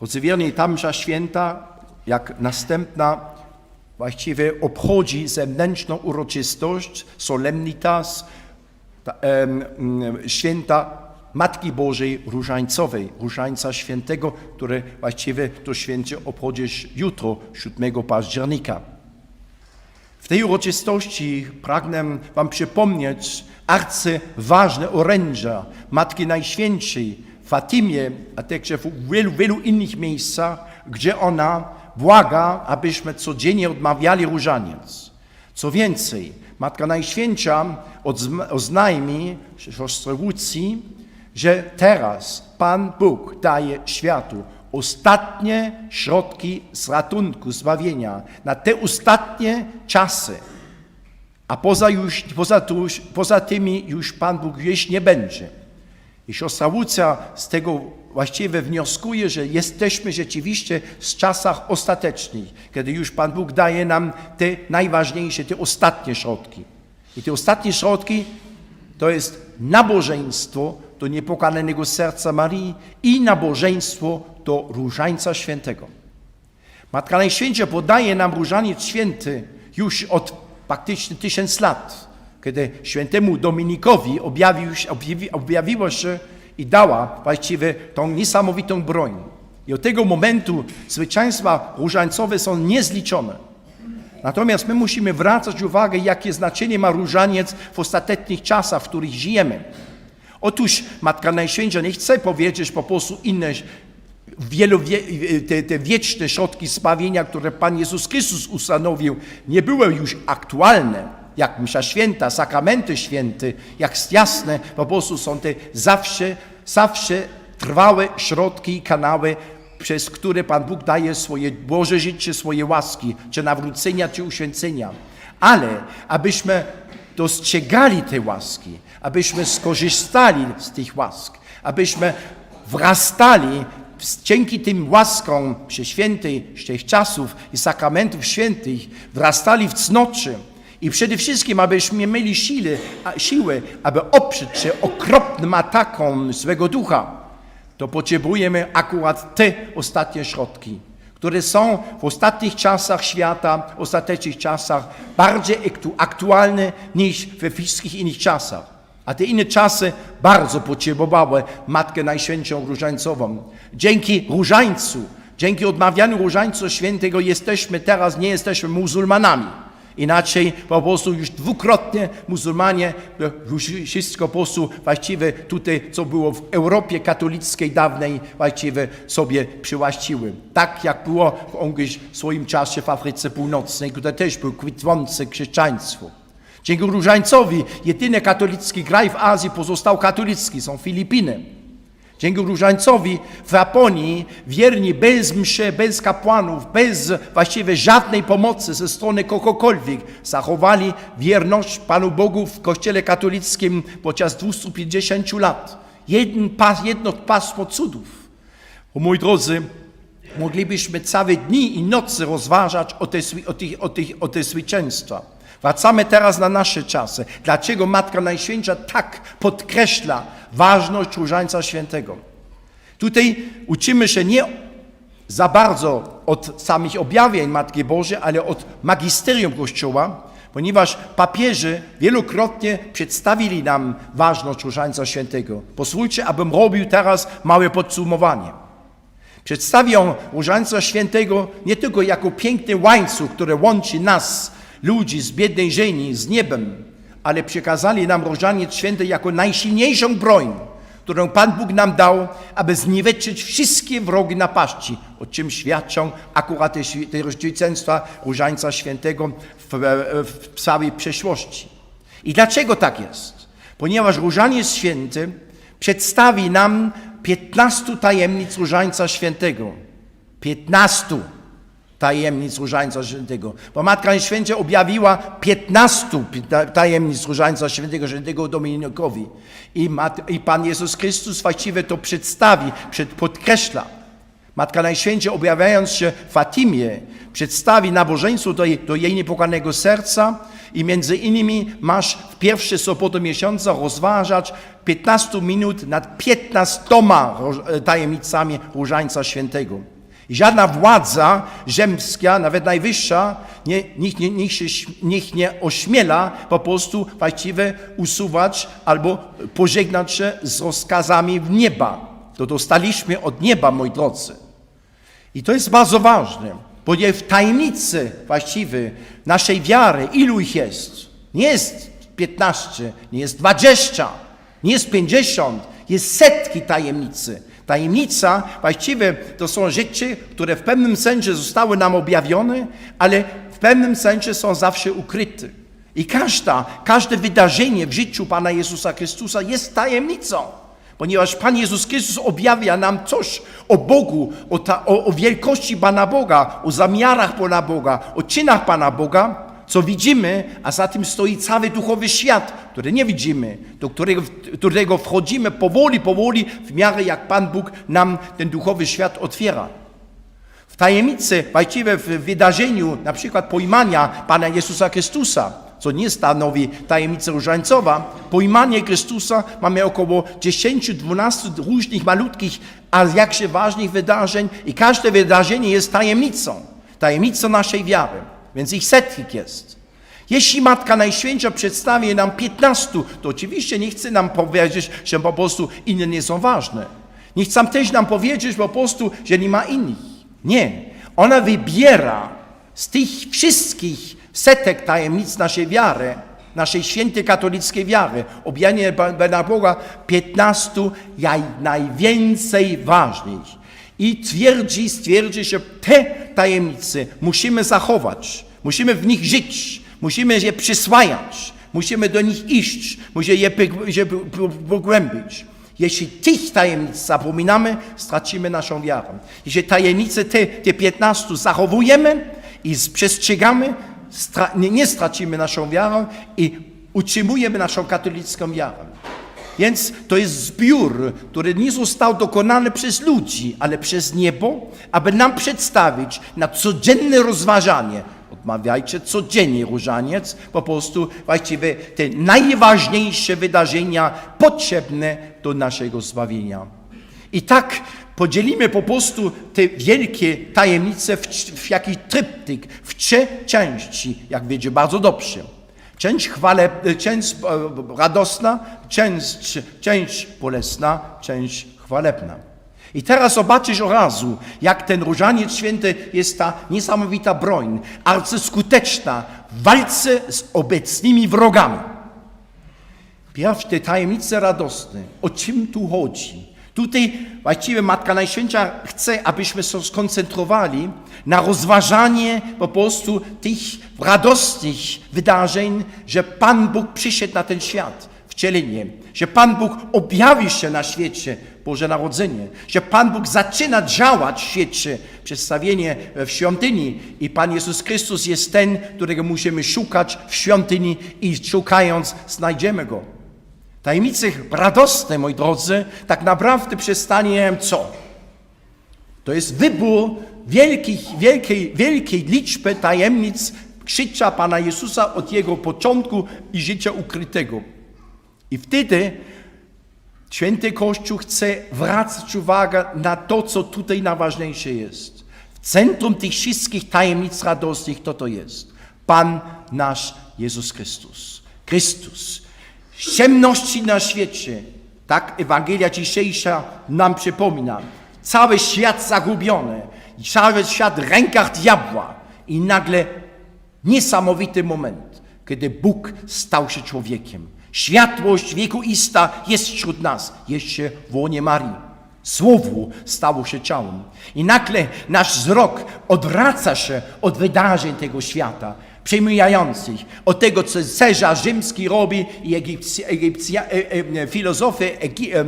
Drodzy wierni, święta, jak następna, właściwie obchodzi zewnętrzną uroczystość, solemnitas, ta, em, mm, święta Matki Bożej Różańcowej, Różańca Świętego, które właściwie to święcie obchodzisz jutro, 7 października. W tej uroczystości pragnę Wam przypomnieć arcyważne orędzia Matki Najświętszej Fatimie, a także w wielu, wielu innych miejscach, gdzie ona błaga, abyśmy codziennie odmawiali różaniec. Co więcej, Matka Najświętsza oznajmi siostrze Łucji, że teraz Pan Bóg daje światu ostatnie środki z ratunku, zbawienia na te ostatnie czasy. A poza, już, poza, tu, poza tymi już Pan Bóg jeść nie będzie. I siostra Łucja z tego właściwie wnioskuje, że jesteśmy rzeczywiście w czasach ostatecznych, kiedy już Pan Bóg daje nam te najważniejsze, te ostatnie środki. I te ostatnie środki to jest nabożeństwo do niepokalanego serca Marii i nabożeństwo do Różańca Świętego. Matka Najświętsza podaje nam Różaniec Święty już od praktycznie tysiąc lat, kiedy świętemu Dominikowi objawił, objawi, objawiło się i dała właściwie tą niesamowitą broń. I od tego momentu zwycięstwa różańcowe są niezliczone. Natomiast my musimy zwracać uwagę, jakie znaczenie ma różaniec w ostatecznych czasach, w których żyjemy. Otóż Matka Najświętsza nie chce powiedzieć po prostu inne te, te wieczne środki zbawienia, które Pan Jezus Chrystus ustanowił, nie były już aktualne, jak msza święta, sakramenty święte, jak jasne, po prostu są te zawsze, zawsze trwałe środki i kanały, przez które Pan Bóg daje swoje Boże życie, swoje łaski, czy nawrócenia, czy uświęcenia. Ale abyśmy dostrzegali te łaski, abyśmy skorzystali z tych łask, abyśmy wrastali dzięki tym łaskom przeświętej z tych czasów i sakramentów świętych, wrastali w cnocie i przede wszystkim, abyśmy mieli siły, siłę, aby oprzeć się okropnym atakom złego ducha, to potrzebujemy akurat te ostatnie środki, które są w ostatnich czasach świata, w ostatecznych czasach bardziej aktu- aktualne niż we wszystkich innych czasach. A te inne czasy bardzo potrzebowały Matkę Najświętszą Różańcową. Dzięki Różańcu, dzięki odmawianiu Różańca Świętego jesteśmy teraz, nie jesteśmy muzułmanami. Inaczej po prostu już dwukrotnie muzułmanie już wszystko po prostu właściwie tutaj, co było w Europie katolickiej dawnej, właściwie sobie przywłaszczyły. Tak jak było w Ungarz w swoim czasie w Afryce Północnej, gdzie też było kwitnące chrześcijaństwo. Dzięki Różańcowi jedyny katolicki kraj w Azji pozostał katolicki, są Filipiny. Dzięki Różańcowi w Japonii wierni bez mszy, bez kapłanów, bez właściwie żadnej pomocy ze strony kogokolwiek zachowali wierność Panu Bogu w Kościele katolickim podczas 250 lat. Pas, jedno pasmo cudów. O moi drodzy, moglibyśmy całe dni i nocy rozważać o te, o tych, o tych, o te zwycięstwa. Wracamy teraz na nasze czasy. Dlaczego Matka Najświętsza tak podkreśla ważność Różańca Świętego? Tutaj uczymy się nie za bardzo od samych objawień Matki Bożej, ale od magisterium Kościoła, ponieważ papieże wielokrotnie przedstawili nam ważność Różańca Świętego. Pozwólcie, abym robił teraz małe podsumowanie. Przedstawią Różańca Świętego nie tylko jako piękny łańcuch, który łączy nas, ludzi z biednej ziemi, z niebem, ale przekazali nam Różaniec Święty jako najsilniejszą broń, którą Pan Bóg nam dał, aby zniweczyć wszystkie wrogi napaści, o czym świadczą akurat te, zwycięstwa Różańca Świętego w, w, w całej przeszłości. I dlaczego tak jest? Ponieważ Różaniec Święty przedstawi nam 15 tajemnic Różańca Świętego. 15 tajemnic Różańca Świętego. Bo Matka Święcia objawiła 15 ta- tajemnic Różańca Świętego, Świętego Dominikowi. I, Mat- I Pan Jezus Chrystus właściwie to przedstawi, przed, podkreśla. Matka Najświętsza objawiając się Fatimie przedstawi nabożeństwo do jej, do jej niepokonanego serca i między innymi masz w pierwsze soboty miesiąca rozważać 15 minut nad 15 roż- tajemnicami Różańca Świętego. Żadna władza ziemska, nawet najwyższa, nie, niech, nie, niech, się, niech nie ośmiela po prostu właściwie usuwać albo pożegnać się z rozkazami w nieba. To dostaliśmy od nieba, moi drodzy. I to jest bardzo ważne, ponieważ w tajemnicy właściwie naszej wiary, ilu ich jest? Nie jest 15, nie jest 20, nie jest 50, jest setki tajemnicy. Tajemnica właściwie to są rzeczy, które w pewnym sensie zostały nam objawione, ale w pewnym sensie są zawsze ukryte. I każda, każde wydarzenie w życiu Pana Jezusa Chrystusa jest tajemnicą ponieważ Pan Jezus Chrystus objawia nam coś o Bogu, o, ta, o, o wielkości Pana Boga, o zamiarach Pana Boga, o czynach Pana Boga, co widzimy, a za tym stoi cały duchowy świat, który nie widzimy, do którego, którego wchodzimy powoli, powoli, w miarę jak Pan Bóg nam ten duchowy świat otwiera. W tajemnicy, właściwie w wydarzeniu, na przykład pojmania Pana Jezusa Chrystusa, co nie stanowi tajemnicy różańcowa, pojmanie Chrystusa mamy około 10-12 różnych malutkich, a jakże ważnych wydarzeń i każde wydarzenie jest tajemnicą, tajemnicą naszej wiary, więc ich setki jest. Jeśli Matka Najświętsza przedstawi nam 15, to oczywiście nie chce nam powiedzieć, że po prostu inne nie są ważne. Nie chce też nam powiedzieć po prostu, że nie ma innych. Nie. Ona wybiera z tych wszystkich setek tajemnic naszej wiary, naszej świętej katolickiej wiary, objanie Pana Boga, 15 jak najwięcej ważnych. I twierdzi, stwierdzi, że te tajemnice musimy zachować, musimy w nich żyć, musimy je przyswajać, musimy do nich iść, musimy je pog- je pogłębić. Jeśli tych tajemnic zapominamy, stracimy naszą wiarę. Jeśli tajemnice te, te 15 zachowujemy i przestrzegamy, stra, nie, nie stracimy naszą wiarę i utrzymujemy naszą katolicką wiarę. Więc to jest zbiór, który nie został dokonany przez ludzi, ale przez niebo, aby nam przedstawić na codzienne rozważanie. Odmawiajcie codziennie różaniec, po prostu właściwie te najważniejsze wydarzenia potrzebne do naszego zbawienia. I tak podzielimy po prostu te wielkie tajemnice w, w jakiś tryptyk, w trzy części, jak wiecie bardzo dobrze. Część, chwale, część e, radosna, część, część bolesna, część chwalebna. I teraz zobaczysz od razu, jak ten różaniec święty jest ta niesamowita broń, arcyskuteczna w walce z obecnymi wrogami. Pierw te tajemnice radosne. O czym tu chodzi? Tutaj właściwie Matka Najświętsza chce, abyśmy się skoncentrowali na rozważanie po prostu tych radosnych wydarzeń, że Pan Bóg przyszedł na ten świat, wcielenie, że Pan Bóg objawił się na świecie, Boże Narodzenie, że Pan Bóg zaczyna działać w świecie, przedstawienie w świątyni i Pan Jezus Chrystus jest ten, którego musimy szukać w świątyni i szukając znajdziemy Go. Tajemnice radosne, moi drodzy, tak naprawdę przestanie co? To jest wybór wielkich, wielkiej, wielkiej liczby tajemnic krzycia Pana Jezusa od Jego początku i życia ukrytego. I wtedy Święty Kościół chce zwracać uwagę na to, co tutaj najważniejsze jest. W centrum tych wszystkich tajemnic radosnych to to jest. Pan nasz Jezus Chrystus. Chrystus. Ciemności na świecie, tak Ewangelia dzisiejsza nam przypomina. Cały świat zagubiony, cały świat w rękach diabła. I nagle niesamowity moment, kiedy Bóg stał się człowiekiem. Światłość wieku Ista jest wśród nas, jeszcze w łonie Marii. Słowo stało się ciałem. I nagle nasz wzrok odwraca się od wydarzeń tego świata, przejmujących, od tego, co Cezar Rzymski robi i Egipcja, Egipcja, e, e, filozofy Egi, e,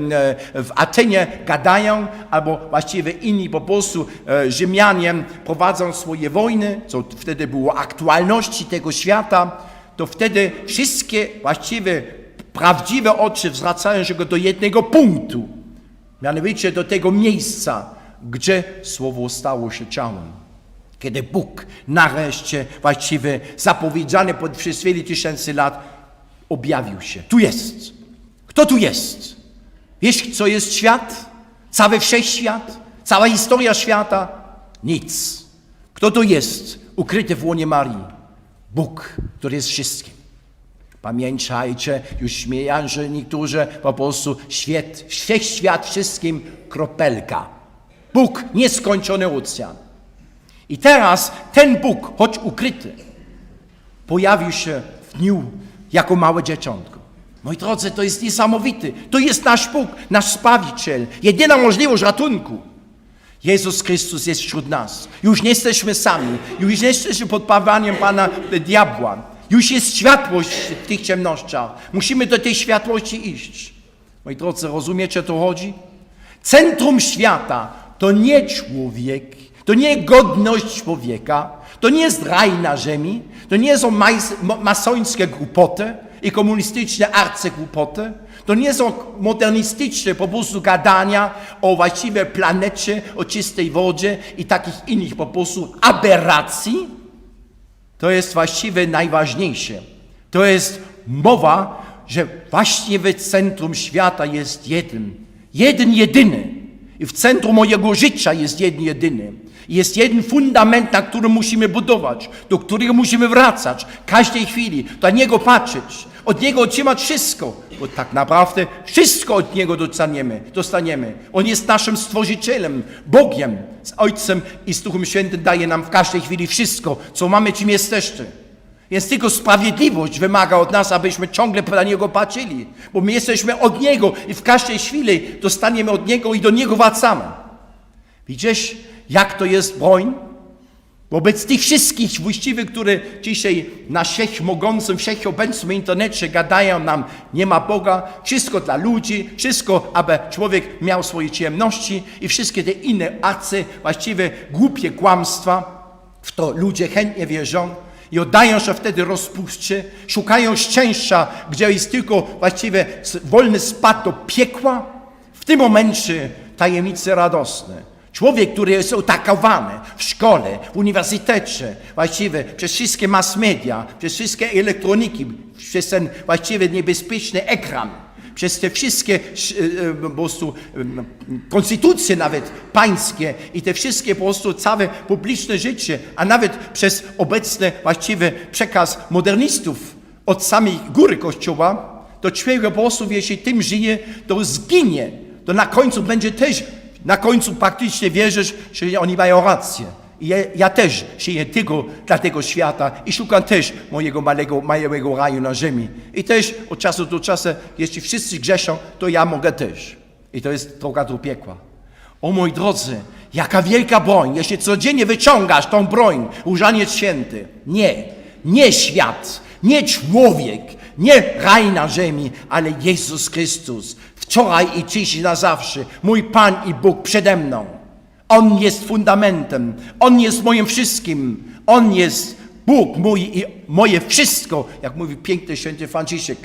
w Atenie gadają, albo właściwie inni po prostu e, Rzymianie prowadzą swoje wojny, co wtedy było aktualności tego świata, to wtedy wszystkie właściwie prawdziwe oczy zwracają się do jednego punktu, mianowicie do tego miejsca, gdzie słowo stało się ciałem. Kiedy Bóg nareszcie, właściwie zapowiedziany pod wiele tysięcy lat, objawił się. Tu jest. Kto tu jest? Wiesz, co jest świat? Cały wszechświat? Cała historia świata? Nic. Kto to jest ukryty w łonie Marii? Bóg, który jest wszystkim. Pamiętajcie, już śmieją, że niektórzy po prostu świat, wszechświat wszystkim kropelka. Bóg, nieskończony ocean. I teraz ten Bóg, choć ukryty, pojawił się w dniu jako małe dzieciątko. Moi drodzy, to jest niesamowity. To jest nasz Bóg, nasz Spawiciel, jedyna możliwość ratunku. Jezus Chrystus jest wśród nas. Już nie jesteśmy sami. Już nie jesteśmy pod pawaniem Pana diabła. Już jest światłość w tych ciemnościach. Musimy do tej światłości iść. Moi drodzy, rozumiecie o to chodzi? Centrum świata to nie człowiek, to nie godność człowieka, to nie jest raj na ziemi, to nie są masońskie głupoty i komunistyczne arcygłupoty, to nie są modernistyczne po prostu gadania o właściwej planecie, o czystej wodzie i takich innych po prostu aberracji. To jest właściwie najważniejsze. To jest mowa, że właściwie centrum świata jest jeden. Jeden, jedyny. I w centrum mojego życia jest jeden, jedyny. Jest jeden fundament, na którym musimy budować, do którego musimy wracać każdej chwili, do Niego patrzeć, od Niego otrzymać wszystko, bo tak naprawdę wszystko od Niego dostaniemy. dostaniemy. On jest naszym Stworzycielem, Bogiem, z Ojcem i z Duchem Świętym daje nam w każdej chwili wszystko, co mamy, czym jesteśmy. Więc tylko sprawiedliwość wymaga od nas, abyśmy ciągle na Niego patrzyli, bo my jesteśmy od Niego i w każdej chwili dostaniemy od Niego i do Niego wracamy. Widzisz, jak to jest broń? Wobec tych wszystkich właściwych, które dzisiaj na wszechmogącym, wszechobecnym internecie gadają nam, nie ma Boga, wszystko dla ludzi, wszystko, aby człowiek miał swoje ciemności i wszystkie te inne arcy, właściwie głupie kłamstwa, w to ludzie chętnie wierzą i oddają się wtedy rozpuście, szukają szczęścia, gdzie jest tylko właściwie wolny spad do piekła. W tym momencie tajemnice radosne. Człowiek, który jest atakowany w szkole, w uniwersytecie, właściwie przez wszystkie mass media, przez wszystkie elektroniki, przez ten właściwie niebezpieczny ekran, przez te wszystkie e, e, po prostu e, konstytucje nawet pańskie i te wszystkie po prostu całe publiczne życie, a nawet przez obecny właściwy przekaz modernistów od samej góry Kościoła, to człowiek po prostu, jeśli tym żyje, to zginie. To na końcu będzie też na końcu praktycznie wierzysz, że oni mają rację. I ja, ja też żyję tylko dla tego świata i szukam też mojego małego, małego raju na ziemi. I też od czasu do czasu, jeśli wszyscy grzeszą, to ja mogę też. I to jest droga do piekła. O moi drodzy, jaka wielka broń, jeśli codziennie wyciągasz tą broń, różaniec święty. Nie, nie świat, nie człowiek, nie raj na ziemi, ale Jezus Chrystus. Wczoraj i dziś i na zawsze. Mój Pan i Bóg przede mną. On jest fundamentem. On jest moim wszystkim. On jest Bóg mój i moje wszystko, jak mówi piękny święty Franciszek.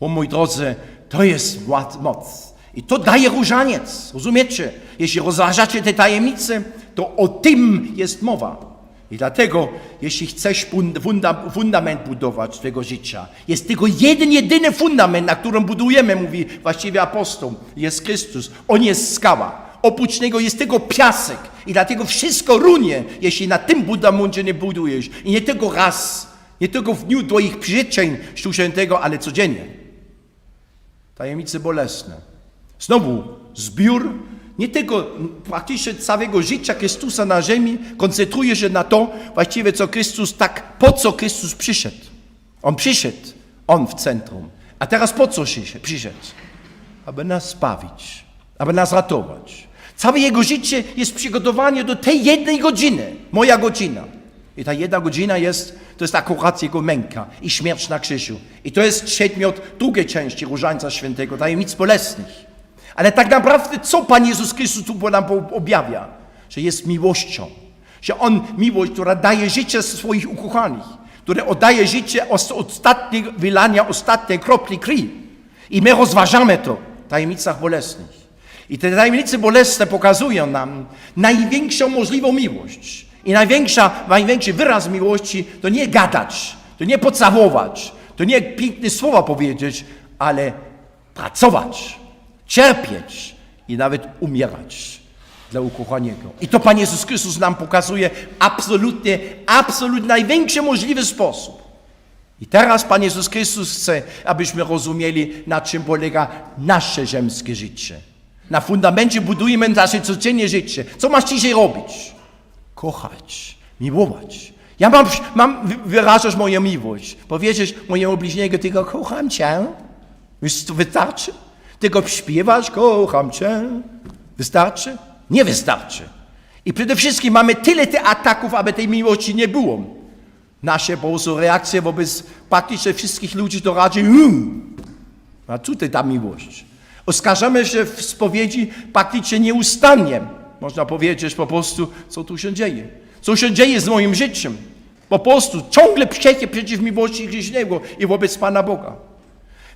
O mój drodzy, to jest moc. I to daje różaniec. Rozumiecie? Jeśli rozważacie te tajemnice, to o tym jest mowa. I dlatego, jeśli chcesz funda, fundament budować swojego życia, jest tylko jeden, jedyny fundament, na którym budujemy, mówi właściwie apostoł, jest Chrystus. On jest skała. Oprócz niego jest tylko piasek. I dlatego wszystko runie, jeśli na tym fundamencie nie budujesz. I nie tylko raz, nie tylko w dniu twoich przyrzeczeń Świętego, ale codziennie. Tajemnice bolesne. Znowu zbiór nie tylko praktycznie całego życia Chrystusa na ziemi koncentruje się na to właściwie, co Chrystus tak, po co Chrystus przyszedł. On przyszedł, On w centrum. A teraz po co się przyszedł? Aby nas spawić, aby nas ratować. Całe Jego życie jest przygotowanie do tej jednej godziny, moja godzina. I ta jedna godzina jest, to jest akurat Jego męka i śmierć na krzyżu. I to jest przedmiot drugiej części Różańca Świętego, tajemnic bolesnych. Ale tak naprawdę, co Pan Jezus Chrystus tu nam objawia? Że jest miłością. Że On, miłość, która daje życie swoich ukochanych, która oddaje życie od ostatniego wylania, ostatniej kropli krwi. I my rozważamy to w tajemnicach bolesnych. I te tajemnice bolesne pokazują nam największą możliwą miłość. I największa, największy wyraz miłości to nie gadać, to nie pocałować, to nie piękne słowa powiedzieć, ale pracować, cierpieć i nawet umierać dla ukochanego. I to Pan Jezus Chrystus nam pokazuje absolutnie, absolutnie największy możliwy sposób. I teraz Pan Jezus Chrystus chce, abyśmy rozumieli, na czym polega nasze ziemskie życie. Na fundamencie budujemy nasze codzienne życie. Co masz dzisiaj robić? Kochać, miłować. Ja mam, mam wy- wyrażasz moją miłość. Powiedzieć mojemu bliźniego, tylko kocham Cię. Wiesz, to wystarczy? Tylko śpiewasz, kocham Cię. Wystarczy? Nie wystarczy. I przede wszystkim mamy tyle tych ataków, aby tej miłości nie było. Nasze po prostu reakcje wobec praktycznie wszystkich ludzi to raczej "Mm". a tutaj ta miłość. Oskarżamy się w spowiedzi praktycznie nieustannie. Można powiedzieć po prostu, co tu się dzieje. Co się dzieje z moim życiem. Po prostu ciągle przeciw miłości grzesznego i wobec Pana Boga.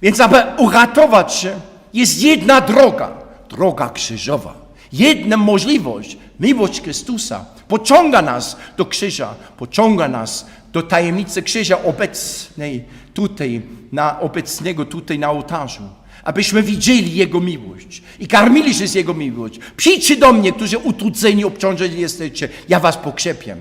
Więc aby uratować się, jest jedna droga, droga krzyżowa. Jedna możliwość, miłość Chrystusa, pociąga nas do krzyża, pociąga nas do tajemnicy krzyża obecnej tutaj, na, obecnego tutaj na ołtarzu. Abyśmy widzieli Jego miłość i karmili się z Jego miłość. Przyjdźcie do mnie, którzy utrudzeni, obciążeni jesteście, ja was pokrzepię.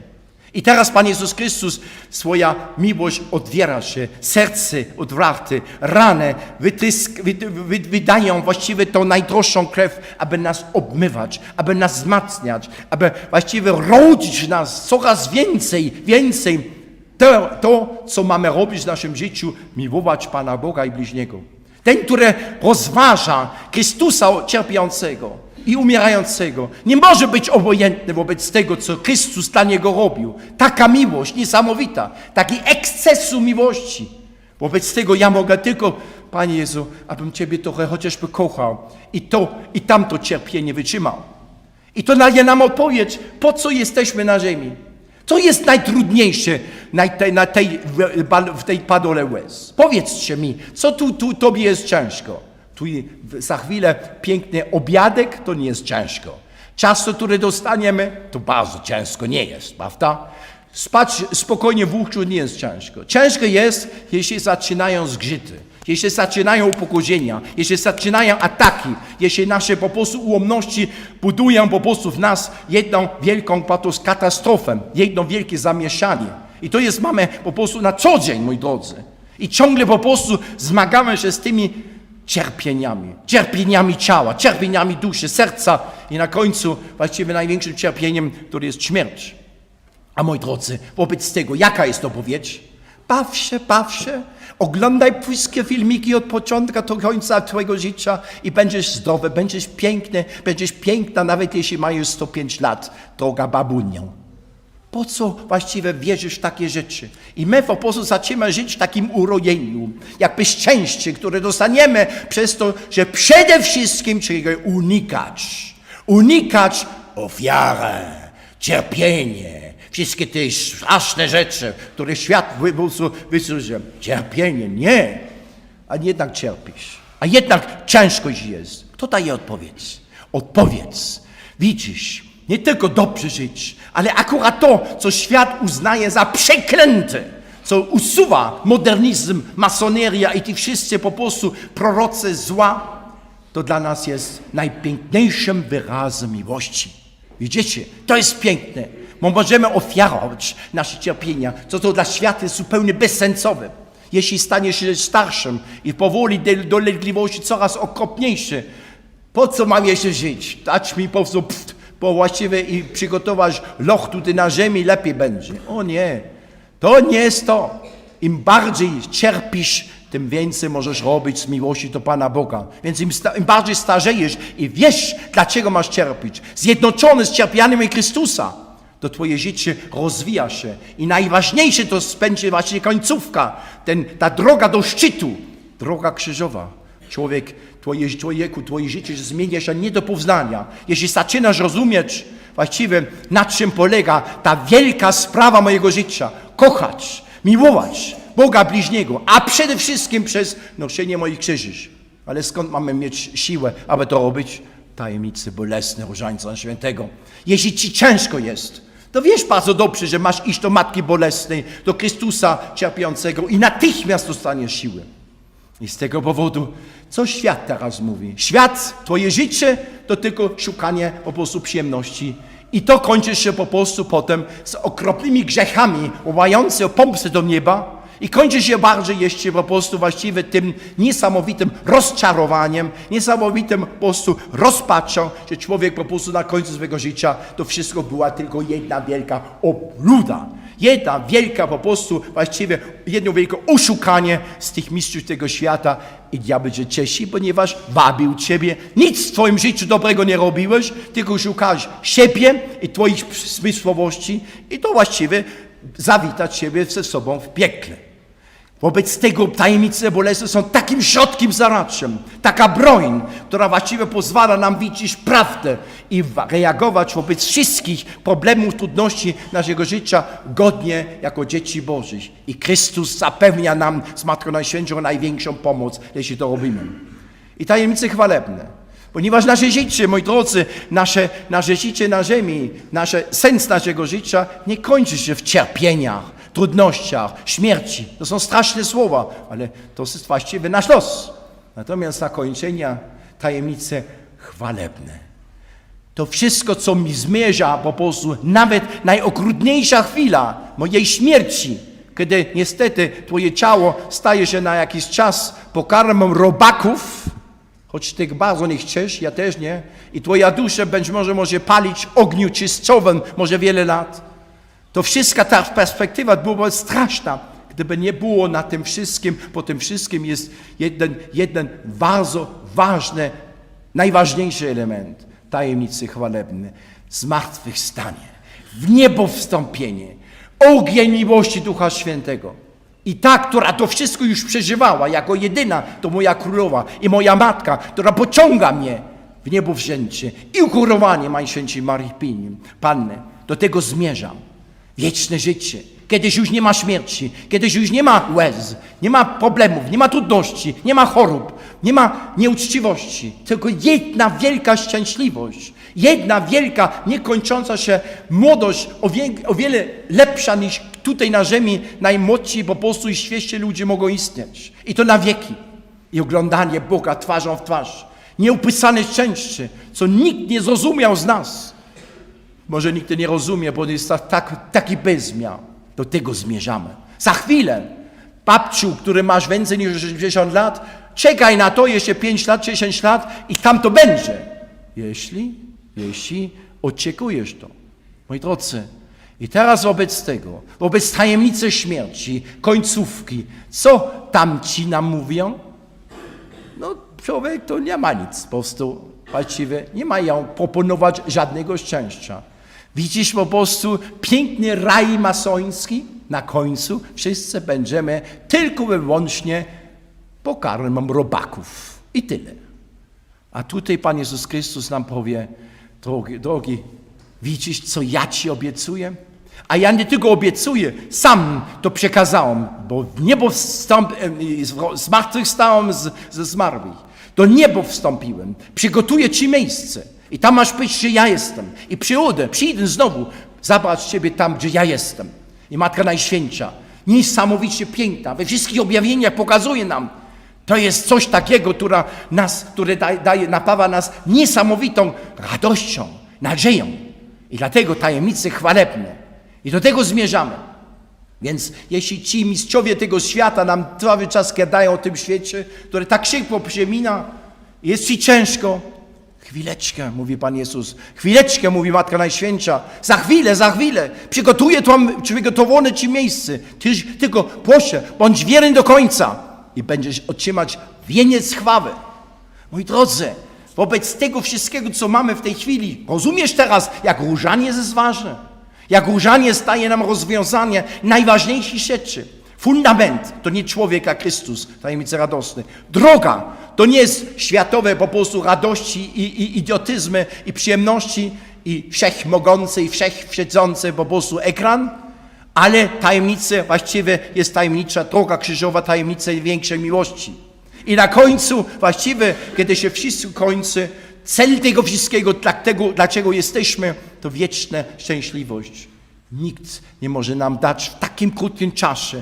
I teraz Pan Jezus Chrystus, swoja miłość odwiera się, serce otwarte, rany wytysk, wy, wy, wydają właściwie tą najdroższą krew, aby nas obmywać, aby nas wzmacniać, aby właściwie rodzić nas coraz więcej, więcej. To, to, co mamy robić w naszym życiu, miłować Pana Boga i bliźniego. Ten, który rozważa Chrystusa cierpiącego i umierającego, nie może być obojętny wobec tego, co Chrystus dla niego robił. Taka miłość niesamowita, taki ekscesu miłości. Wobec tego ja mogę tylko, Panie Jezu, abym Ciebie trochę chociażby kochał i to, i tamto cierpienie wytrzymał. I to daje nam odpowiedź, po co jesteśmy na ziemi. Co jest najtrudniejsze na tej, na tej, w- tej padole łez? Powiedzcie mi, co tu, tu tobie jest ciężko? Tu za chwilę piękny obiadek, to nie jest ciężko. Ciasto, które dostaniemy, to bardzo ciężko nie jest, prawda? Spać spokojnie w łóżku nie jest ciężko. Ciężko jest, jeśli zaczynają zgrzyty, jeśli zaczynają upokorzenia, jeśli zaczynają ataki, jeśli nasze po prostu ułomności budują po prostu w nas jedną wielką katastrofę, jedno wielkie zamieszanie. I to jest mamy po prostu na co dzień, moi drodzy. I ciągle po prostu zmagamy się z tymi cierpieniami, cierpieniami ciała, cierpieniami duszy, serca i na końcu właściwie największym cierpieniem, które jest śmierć. A moi drodzy, wobec tego, jaka jest odpowiedź? Baw się, baw się, oglądaj wszystkie filmiki od początku do końca twojego życia i będziesz zdrowy, będziesz piękny, będziesz piękna, nawet jeśli masz 105 lat, droga babunią. Po co właściwie wierzysz w takie rzeczy? I my po prostu zaczynamy żyć w takim urojeniu, jakby szczęście, które dostaniemy przez to, że przede wszystkim trzeba unikać. Unikać ofiarę, cierpienie, wszystkie te straszne rzeczy, które świat wy- po prostu wysłuży. Cierpienie, nie. A jednak cierpisz. A jednak ciężkość jest. Kto daje odpowiedź? Odpowiedz. Widzisz, nie tylko dobrze żyć, ale akurat to, co świat uznaje za przeklęte, co usuwa modernizm, masoneria i ci wszyscy po prostu prorocy zła, to dla nas jest najpiękniejszym wyrazem miłości. Widzicie, to jest piękne, bo możemy ofiarować nasze cierpienia, co to dla świata jest zupełnie bezsensowne. Jeśli staniesz się starszym i powoli dolegliwości coraz okropniejsze, po co mam jeszcze żyć? Dać mi po prostu, pft, bo właściwie i przygotować loch tutaj na ziemi, lepiej będzie. O nie, to nie jest to. Im bardziej cierpisz, tym więcej możesz robić z miłości do Pana Boga. Więc im, sta- im bardziej starzejesz i wiesz, dlaczego masz cierpieć, zjednoczony z cierpianiem Chrystusa, to twoje życie rozwija się. I najważniejsze to będzie właśnie końcówka, ten, ta droga do szczytu, droga krzyżowa. Człowiek, twoje, człowieku, twoje życie zmienia się nie do poznania. Jeśli zaczynasz rozumieć właściwie na czym polega ta wielka sprawa mojego życia, kochać, miłować Boga bliźniego, a przede wszystkim przez noszenie moich krzyży. Ale skąd mamy mieć siłę, aby to robić? tajemnice bolesne Różańca Świętego. Jeśli ci ciężko jest, to wiesz bardzo dobrze, że masz iść do Matki Bolesnej, do Chrystusa cierpiącego i natychmiast dostaniesz siłę. I z tego powodu, co świat teraz mówi? Świat, twoje życie to tylko szukanie po prostu przyjemności. I to kończy się po prostu potem z okropnymi grzechami, wołające o pomstę do nieba. I kończy się bardziej jeszcze po prostu właściwie tym niesamowitym rozczarowaniem, niesamowitym po prostu rozpaczą, że człowiek po prostu na końcu swojego życia to wszystko była tylko jedna wielka obluda. Jedna wielka po prostu, właściwie jedno wielkie oszukanie z tych mistrzów tego świata i diabeł cię cieszy, ponieważ wabił ciebie. Nic w twoim życiu dobrego nie robiłeś, tylko szukałeś siebie i twoich zmysłowości i to właściwie zawita ciebie ze sobą w piekle. Wobec tego tajemnice bolesne są takim środkiem zaradczym, taka broń, która właściwie pozwala nam widzieć prawdę i wa- reagować wobec wszystkich problemów, trudności naszego życia godnie jako dzieci Bożych. I Chrystus zapewnia nam z Matką Najświętszą największą pomoc, jeśli to robimy. I tajemnice chwalebne. Ponieważ nasze życie, moi drodzy, nasze, nasze życie na ziemi, nasze, sens naszego życia nie kończy się w cierpieniach, trudnościach, śmierci. To są straszne słowa, ale to jest właściwie nasz los. Natomiast zakończenia tajemnice chwalebne. To wszystko, co mi zmierza po prostu, nawet najokrutniejsza chwila mojej śmierci, kiedy niestety Twoje ciało staje się na jakiś czas pokarmem robaków, choć Ty bardzo nie chcesz, ja też nie, i Twoja dusza być może może palić ogniu czystowym może wiele lat, to wszystka ta perspektywa byłaby straszna, gdyby nie było na tym wszystkim, po tym wszystkim jest jeden, jeden bardzo ważny, najważniejszy element tajemnicy chwalebnej. Zmartwychwstanie, w niebo wstąpienie, ogień miłości Ducha Świętego. I ta, która to wszystko już przeżywała, jako jedyna, to moja królowa i moja matka, która pociąga mnie w niebo wzięcie i ukorowanie Najświętszej Marii Panny. Do tego zmierzam. Wieczne życie. Kiedyś już nie ma śmierci, kiedyś już nie ma łez, nie ma problemów, nie ma trudności, nie ma chorób, nie ma nieuczciwości, tylko jedna wielka szczęśliwość, jedna wielka, niekończąca się młodość, o, wie, o wiele lepsza niż tutaj na ziemi najmłodsi po prostu i świeście ludzie mogą istnieć. I to na wieki. I oglądanie Boga twarzą w twarz. Nieupisane szczęście, co nikt nie zrozumiał z nas. Może nikt nie rozumie, bo jest tak, tak, taki bezmiar. Do tego zmierzamy. Za chwilę, babciu, który masz więcej niż 60 lat, czekaj na to jeszcze 5 lat, 10 lat i tam to będzie. Jeśli, jeśli oczekujesz to. Moi drodzy, i teraz wobec tego, wobec tajemnicy śmierci, końcówki, co tamci nam mówią? No, człowiek to nie ma nic, po prostu właściwie nie mają proponować żadnego szczęścia. Widzisz po prostu piękny raj masoński, na końcu wszyscy będziemy tylko i wyłącznie pokarmem robaków. I tyle. A tutaj Pan Jezus Chrystus nam powie, drogi, drogi, widzisz, co ja Ci obiecuję? A ja nie tylko obiecuję, sam to przekazałem, bo niebo wstąp, zmartwychwstałem z, ze zmarłych. Do niebo wstąpiłem, przygotuję Ci miejsce. I tam masz być, gdzie ja jestem. I przyjdę, przyjdę znowu, zabrać Ciebie tam, gdzie ja jestem. I Matka Najświętsza, niesamowicie piękna, we wszystkich objawieniach pokazuje nam, to jest coś takiego, która nas, które daje, napawa nas niesamowitą radością, nadzieją. I dlatego tajemnice chwalebne. I do tego zmierzamy. Więc jeśli ci mistrzowie tego świata nam cały czas gadają o tym świecie, który tak szybko przemina, jest ci ciężko, chwileczkę, mówi Pan Jezus, chwileczkę, mówi Matka Najświętsza, za chwilę, za chwilę, przygotuję tam, przygotowane ci miejsce, Ty, tylko proszę, bądź wierny do końca i będziesz otrzymać wieniec chwały. Moi drodzy, wobec tego wszystkiego, co mamy w tej chwili, rozumiesz teraz, jak różaniec jest ważny? Jak różaniec staje nam rozwiązanie najważniejszych rzeczy. Fundament to nie człowiek, a Chrystus, tajemnice radosne. Droga to nie jest światowe po prostu radości i, i idiotyzmy i przyjemności i wszechmogący i wszechwsiedzący po prostu ekran, ale tajemnice właściwie jest tajemnicza droga krzyżowa, tajemnica większej miłości. I na końcu, właściwie, kiedy się wszystko kończy, cel tego wszystkiego, dlatego, dlaczego jesteśmy, to wieczna szczęśliwość. Nikt nie może nam dać w takim krótkim czasie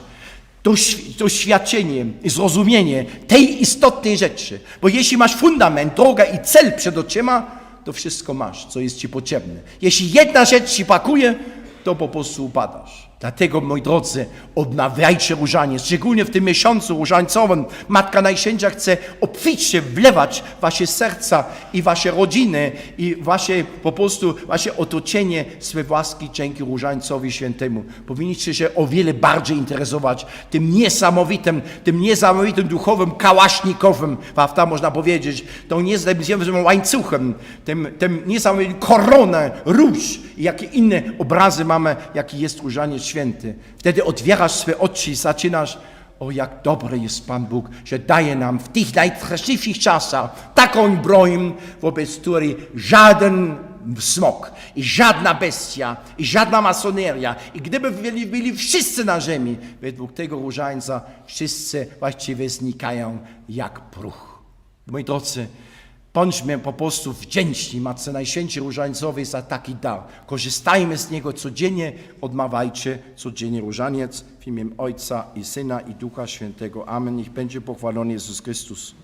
doświadczenie zrozumienie tej istotnej rzeczy. Bo jeśli masz fundament, drogę i cel przed oczyma, to wszystko masz, co jest ci potrzebne. Jeśli jedna rzecz ci pakuje, to po prostu upadasz. Dlatego, moi drodzy, odnawiajcie różaniec. Szczególnie w tym miesiącu różańcowym Matka Najświętsza chce obficie wlewać wasze serca i wasze rodziny i wasze po prostu wasze otoczenie swe łaski dzięki różańcowi świętemu. Powinniście się o wiele bardziej interesować tym niesamowitym, tym niesamowitym duchowym kałasznikowym, prawda, można powiedzieć, tą niesamowitym łańcuchem, tym, tym niesamowitym koronę, róż i jakie inne obrazy mamy, jaki jest różaniec święty. Wtedy otwierasz swe oczy i zaczynasz o, jak dobry jest Pan Bóg, że daje nam w tych najstraszliwszych czasach taką broń, wobec której żaden smok i żadna bestia i żadna masoneria i gdyby byli, byli wszyscy na ziemi, według tego różańca wszyscy właściwie znikają jak próg. Moi drodzy, Bądźmy po prostu wdzięczni Matce Najświętszej Różańcowej za taki dar. Korzystajmy z niego codziennie, odmawiajcie codziennie różaniec w imię Ojca i Syna i Ducha Świętego. Amen. Niech będzie pochwalony Jezus Chrystus.